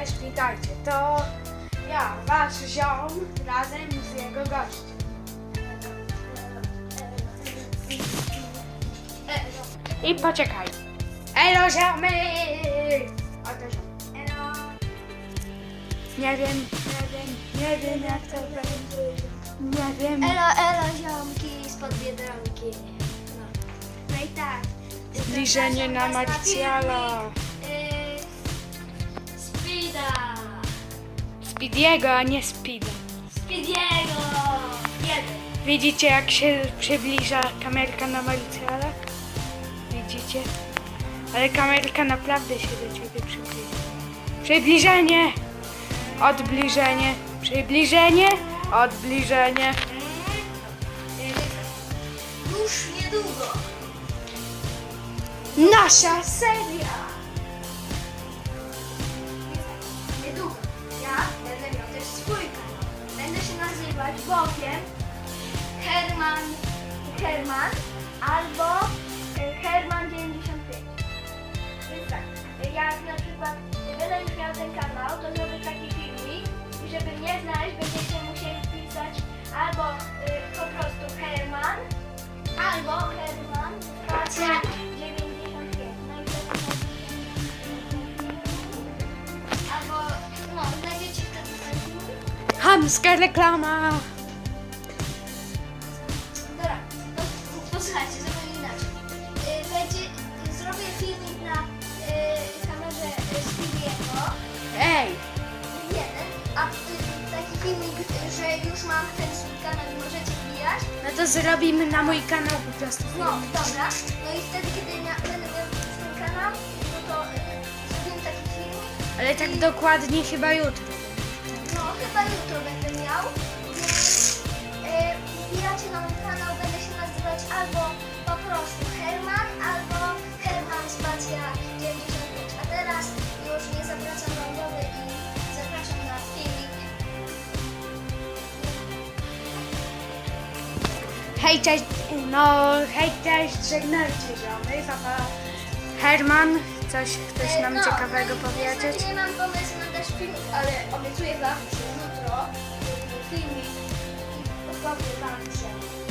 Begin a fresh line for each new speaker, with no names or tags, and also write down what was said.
Cześć, witajcie. To ja, wasz ziom, razem z jego gościem. I poczekaj. Elo, ziomy! Oto ziom. Elo. Nie wiem, nie wiem, nie wiem jak to będzie. Nie wiem.
Elo, elo, ziomki spod biedronki. No, no i tak.
Zbliżenie na Marciala. Speediego, a nie Speeda.
Speediego. Jeden.
Widzicie jak się przybliża kamerka na Marciala? Widzicie? Ale kamerka naprawdę się do ciebie przybliża. Przybliżenie! Odbliżenie! Przybliżenie! Odbliżenie!
Już niedługo.
Nasza seria!
Herman albo Herman 95. Więc tak, jak na przykład będę już miał ten kanał, to zrobię taki filmik i żeby mnie znaleźć, będziecie musieli wpisać albo y, po prostu Herman, albo Herman spacja 95. No i wtedy Albo, no, znajdziecie wtedy ten filmik.
Hamska reklama!
Posłuchajcie, zrobię inaczej. Y, Będzie, zrobię filmik na y, kamerze y, Speediego,
Ej!
jeden, a y, taki filmik, y, że już mam ten swój kanał i możecie wbijać.
No to zrobimy na mój kanał po prostu
No, dobra. No i wtedy, kiedy ja będę miał ten kanał, no to y, zrobimy taki filmik.
Ale tak dokładnie chyba jutro.
No, chyba jutro będę miał,
Hej, cześć, no hej, cześć, żegnajcie ziomy, papa. Herman, coś chcesz
E,
nam
no,
ciekawego powiedzieć?
Nie mam pomysłu na też filmik, ale obiecuję wam, że jutro filmik i opowiem wam, że...